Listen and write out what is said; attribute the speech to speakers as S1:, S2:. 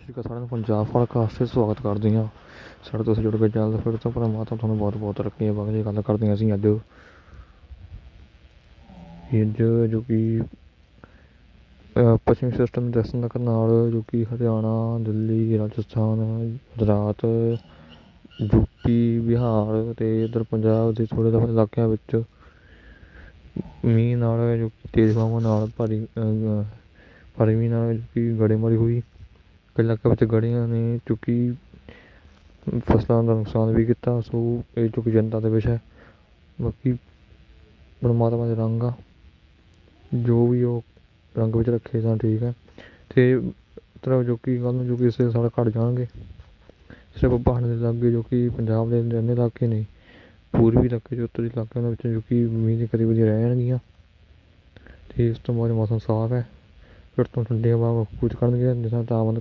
S1: ਸ਼੍ਰੀ ਅਕਾਲ ਸਾਰਿਆਂ ਨੂੰ, ਪੰਜਾਬ ਫਲਕ ਹਾਸੇ ਸਵਾਗਤ ਕਰਦੇ ਹਾਂ। ਸਾਡੇ ਤੋਂ ਜੁੜ ਕੇ ਜਲਦ ਫਿਰ ਤੋਂ ਪਰਮਾਤਮਾ ਤੁਹਾਨੂੰ ਬਹੁਤ ਬਹੁਤ ਤਰੱਕੀਆਂ ਬਖਸ਼ੇ ਗੱਲ ਕਰਦੇ ਹਾਂ ਅਸੀਂ ਅੱਜ। ਅੱਜ ਜੋ ਕਿ ਪੱਛਮੀ ਸਿਸਟਮ ਦੇ ਦਸਤਕ ਨਾਲ ਜੋ ਕਿ ਹਰਿਆਣਾ, ਦਿੱਲੀ, ਰਾਜਸਥਾਨ, ਗੁਜਰਾਤ ਯੂਪੀ ਬਿਹਾਰ ਤੇ ਇਧਰ ਪੰਜਾਬ ਦੇ ਥੋੜ੍ਹੇ ਜਿਹੇ ਇਲਾਕਿਆਂ ਵਿੱਚ ਮੀਂਹ ਨਾਲ ਜੋ ਕਿ ਤੇਜ਼ ਹਵਾਵਾਂ ਨਾਲ ਭਾਰੀ ਭਾਰੀ ਮੀਂਹ ਨਾਲ ਜੋ ਕਿ ਗੜੇਮਾਰੀ ਹੋਈ। ਕਈ ਇਲਾਕਿਆਂ ਵਿੱਚ ਗੜ੍ਹੀਆਂ ਨੇ ਚੁੱਕੀ ਫਸਲਾਂ ਦਾ ਨੁਕਸਾਨ ਵੀ ਕੀਤਾ, ਸੋ ਇਹ ਜੋ ਕਿ ਜਨਤਾ ਦਾ ਵਿਸ਼ਾ ਹੈ, ਬਾਕੀ ਪਰਮਾਤਮਾ ਦੇ ਰੰਗ ਆ। ਜੋ ਵੀ ਉਹ ਰੰਗ ਵਿੱਚ ਰੱਖੇ, ਤਾਂ ਠੀਕ ਹੈ। ਅਤੇ ਤਰ੍ਹਾਂ ਜੋ ਕਿ ਕੱਲ੍ਹ ਨੂੰ ਜੋ ਕਿ ਇਸੇ ਸਾਲ ਘਟ ਜਾਣਗੇ ਸਿਰਫ ਪਹਾੜ ਦੇ ਲਾਗੇ ਜੋ ਕਿ ਪੰਜਾਬ ਦੇ ਇੰਨੇ ਇਲਾਕੇ ਨੇ, ਪੂਰਬੀ ਇਲਾਕੇ ਜੋ ਉੱਤਰੀ ਇਲਾਕੇ ਦੇ ਵਿੱਚ ਜੋ ਕਿ ਮੀਂਹ ਦੀ ਗਤੀਵਿਧੀਆਂ ਰਹਿਣਗੀਆਂ। ਅਤੇ ਇਸ ਤੋਂ ਬਾਅਦ ਮੌਸਮ ਸਾਫ਼ ਹੈ। ਫਿਰ ਤੋਂ ਠੰਡੀਆਂ ਹਵਾ ਕੁਝ ਕਰਨਗੇ, ਜਿਸ ਨਾਲ ਤਾਪਮਾਨ